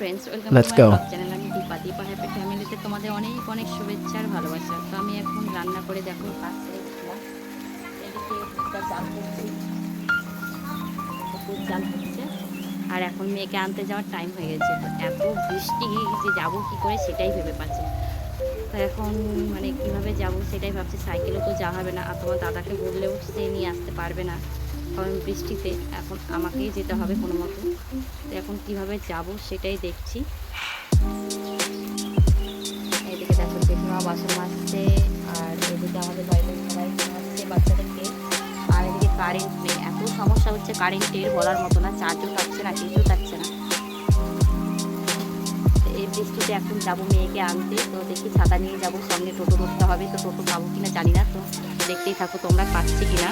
Friends welcome go. Blog channel আমি Deepa. Dipa happy ফ্যামিলিতে তোমাদের অনেক অনেক শুভেচ্ছা আর ভালোবাসা। তো আমি এখন রান্না করে দেখো হচ্ছে। আর এখন মেয়েকে আনতে যাওয়ার টাইম হয়ে গেছে। তো এত বৃষ্টি যে যাব কি করে সেটাই ভেবে পাচ্ছি তো এখন মানে কীভাবে যাব সেটাই ভাবছি। সাইকেলও তো যাওয়া হবে না। আর তোমার দাদাকে বললেও সে নিয়ে আসতে পারবে না কারণ বৃষ্টিতে। এখন আমাকেই যেতে হবে কোনো মতো তো এখন কীভাবে যাব সেটাই দেখছি। এদিকে দেখো, জেঠিমা বাসন মাজছে, আর এদিকে আমাদের সবাই আসছে বাচ্চাদেরকে। আর এদিকে কারেন্ট নেই। এত সমস্যা হচ্ছে কারেন্টের বলার মতো না, চার্জও থাকছে না কিছু থাকছে না। বৃষ্টিতে এখন যাব মেয়েকে আনতে। তো দেখি ছাতা নিয়ে যাব, সামনে টোটো ধরতে হবে। তো টোটো পাবো কিনা জানি না। তো দেখতেই থাকো তোমরা পাচ্ছি কিনা।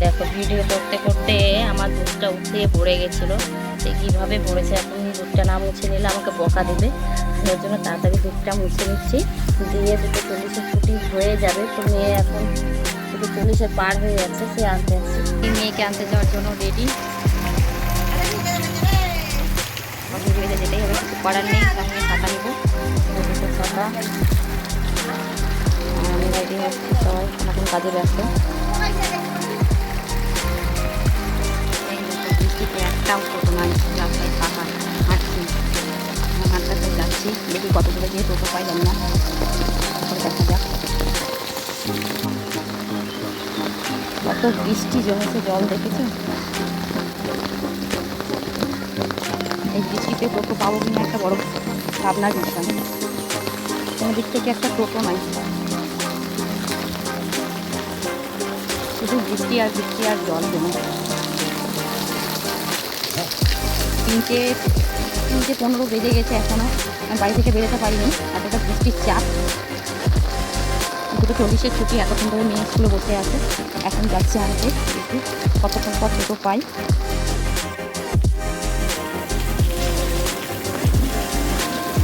দেখো, ভিডিও করতে করতে আমার দুধটা উঠে পড়ে গেছিল। সে কীভাবে পড়েছে এখন দুধটা না মুছে নিলে আমাকে বকা দেবে। সেই জন্য তাড়াতাড়ি দুধটা মুছে নিচ্ছি। দিয়ে দুটো চল্লিশের ছুটি হয়ে যাবে। তো মেয়ে এখন দুটো চল্লিশের পার হয়ে যাচ্ছে, সে আনতে আসছে। মেয়েকে আনতে যাওয়ার জন্য রেডি অসুবিধা যেতেই কিছু করার নেই সঙ্গে ছাতা নেব। দুটো আমি সবাই এখন কাজে ব্যস্ত। কত দূরে গিয়ে টোটো পাই জানি না? দেখা যাক কত বৃষ্টি জমেছে, জল দেখেছ এই বৃষ্টিতে টোটো পাবো কিনা একটা বড় ভাবনার বিষয়। কোনো দিক থেকে একটা টোটো নাই। শুধু বৃষ্টি আর বৃষ্টি আর জল জমে। তিনটে তিনটে পনেরো বেজে গেছে এখনও আমি বাড়ি থেকে বেরোতে পারিনি, এতটা বৃষ্টির চাপ। দুটো চল্লিশের ছুটি, এতক্ষণ ধরে মেয়ে স্কুলে বসে আছে। এখন যাচ্ছে আনতে একটু কতক্ষণ পর টোটো পাই।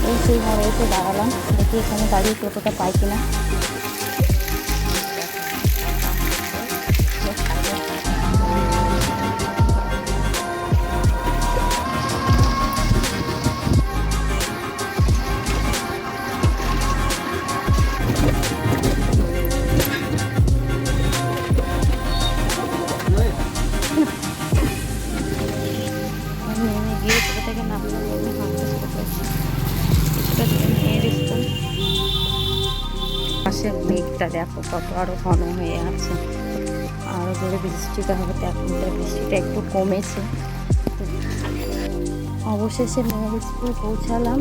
ওই সেই ঘরে এসে দাঁড়ালাম, দেখি এখানে দাঁড়িয়ে টোটোটা পাই কিনা। পাশের মেঘটা দেখো কত আরও ঘন হয়ে আছে। আরও জোরে বৃষ্টিটা হবে এখন তো বৃষ্টিটা একটু কমেছে। অবশেষে মেয়ের স্কুল পৌঁছালাম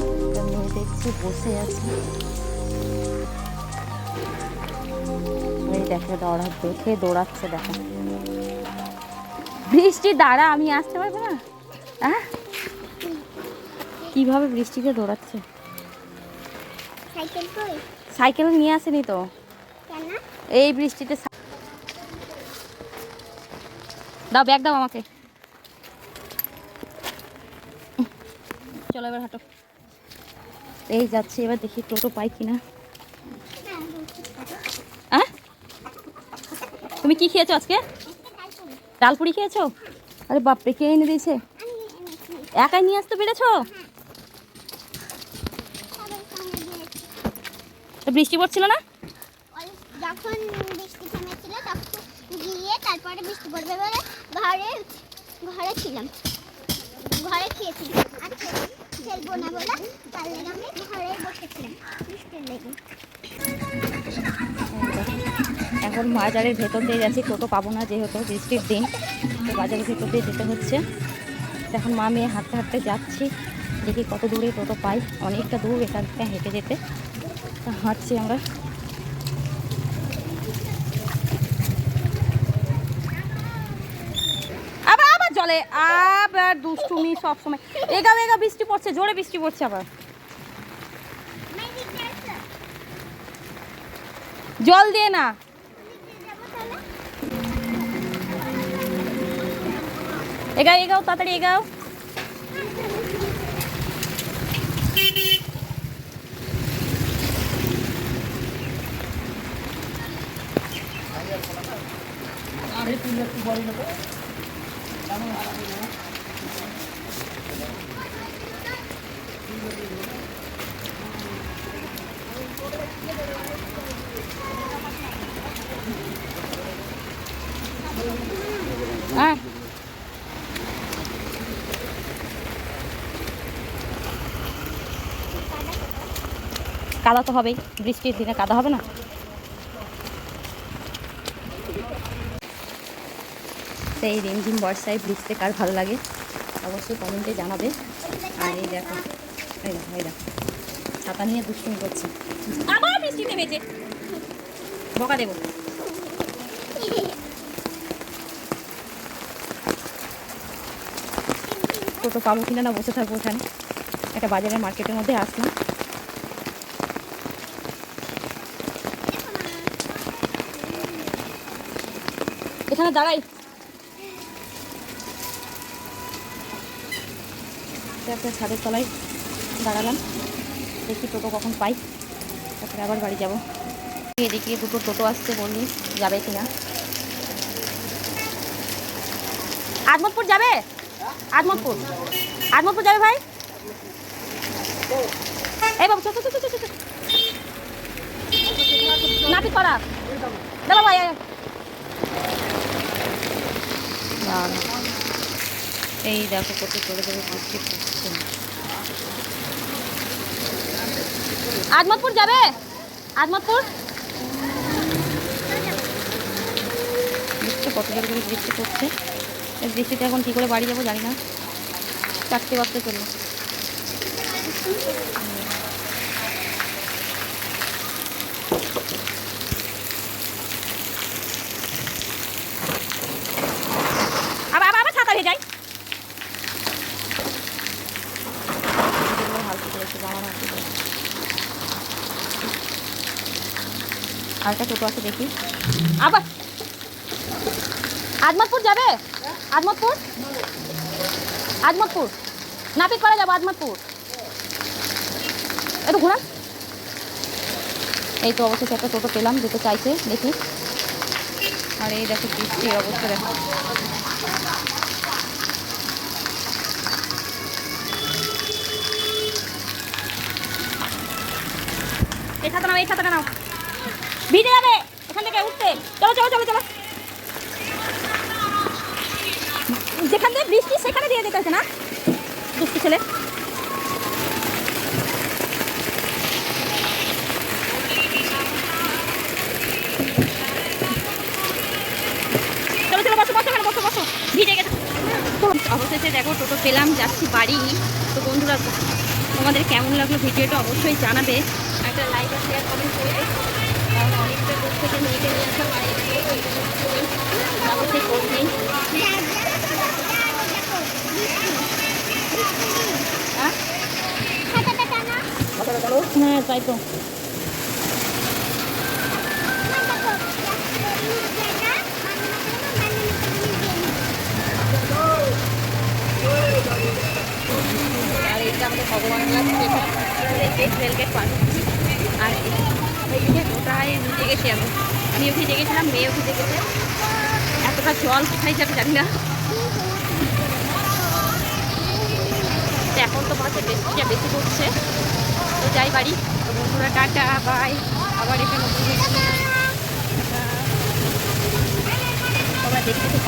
মেয়ে দেখছি বসে আছে। দেখে দৌড়া, দেখে দৌড়াচ্ছে, দেখো। বৃষ্টি দাঁড়া, আমি আসতে পারব না? হ্যাঁ কীভাবে বৃষ্টিতে দৌড়াচ্ছে? সাইকেল সাইকেল নিয়ে আসেনি তো? এই বৃষ্টিতে দাও ব্যাগ দাও আমাকে। চলো এবার হাঁটো। এই যাচ্ছি এবার দেখি টোটো পাই কিনা। হ্যাঁ তুমি কি খেয়েছো আজকে? ডালপুরি খেয়েছো? আরে বাপরে কে এনে দিয়েছে? একাই নিয়ে আসতে পেরেছ? বৃষ্টি পড়ছিল না? যখন বৃষ্টি থেমেছিল তখন গিয়ে তারপরে বৃষ্টি পড়বে বলে ঘরে ঘরে ছিলাম। ঘরে খেয়েছি আর খেলব না বলে তার লেগে আমি ঘরে বসেছিলাম। বৃষ্টির লেগে। এখন বাজারের ভেতর দিয়ে যাচ্ছি টোটো পাবো না যেহেতু বৃষ্টির দিন তো বাজারের ভেতর দিয়ে যেতে হচ্ছে। এখন মা মেয়ে হাঁটতে হাঁটতে যাচ্ছি দেখি কত দূরে টোটো পাই। অনেকটা দূর এখান থেকে হেঁটে যেতে। হাঁটছি আমরা। আবার আবার জলে, আবার দুষ্টুমি সব সময় এগাও এগা বৃষ্টি পড়ছে, জোরে বৃষ্টি পড়ছে আবার। জল দিয়ে না। এগাও এগাও, তাড়াতাড়ি এগাও। আড়ে একটু বড় হ্যাঁ। কাদা তো হবেই বৃষ্টির দিনে কাদা হবে না? সেই রিমঝিম বর্ষায় ভিজতে কার ভালো লাগে, অবশ্যই কমেন্টে জানাবে। আর এই দেখো এই দেখো এই দেখো, ছাতা নিয়ে দুষ্টুমি করছে। আবার বৃষ্টি নেমেছে। বকা দেবো। টোটো পাবো কিনা না, বসে থাকব ওখানে। একটা বাজারের মার্কেটের মধ্যে আসলাম। এখানে দাঁড়াই। একটা ছাদের তলায় দাঁড়ালাম। দেখি টোটো কখন পাই। তারপরে আবার বাড়ি যাব। এদিকে দুটো টোটো আসছে বললি যাবে কিনা? আজমতপুর যাবে? আজমতপুর আজমতপুর যাবে ভাই? এই বাবু চল চল নাপিত দাদা ভাই। না, না। এই দেখো কত চলে যাবে বৃষ্টি পড়ছে আজমতপুর যাবে? আজমতপুর? বৃষ্টি কত জোরে করে বৃষ্টি পড়ছে। বৃষ্টিতে এখন কী করে বাড়ি যাব জানি না। চারটে বাজতে চলল আবার আবার আবার ছাতা হয়ে যায় হালকা করেছে জামার হালকা করেছে আরেকটা টোটো আছে দেখি। আবার। আজমতপুর যাবে? আজমতপুর আজমতপুর নাপিত করা যাব আজমতপুর একটু ঘোরান। এই তো অবশ্যই একটা টোটো পেলাম, যেতে চাইছে, দেখি। আর এই দেখো বৃষ্টির অবস্থা, দেখো। এই ছাতা নাও, এই ছাতাটা নাও। ভিজে যাবে, এখান থেকে উঠতে। চলো চলো চলো চলো। যেখান থেকে বৃষ্টি, সেখানে দিয়ে দিতে না? দুষ্টু ছেলে। ভিজে গেছে। অবশেষে দেখো, টোটো পেলাম, যাচ্ছি বাড়ি। তো বন্ধুরা, তোমাদের কেমন লাগল ভিডিওটা অবশ্যই জানাবে। একটা লাইক আর শেয়ার কমেন্ট দূর থেকে মেয়েকে নিয়ে আসা বাড়ি অবশ্যই করবে হ্যাঁ? হ্যাঁ তাই তো আর এইটা আমাদের ভগবান আর সবাই জেগেছি আমি আমি ওকে জেগেছিলাম মেয়ে ওকে দেখেছে। এতটা জল কোথায় যাবে জানি না। এখন তো মাছের বেশিটা বেশি পড়ছে। তো যাই বাড়ি। তো বন্ধুরা, টাটা, বাই। আবার এখানে নতুন দেখতে তো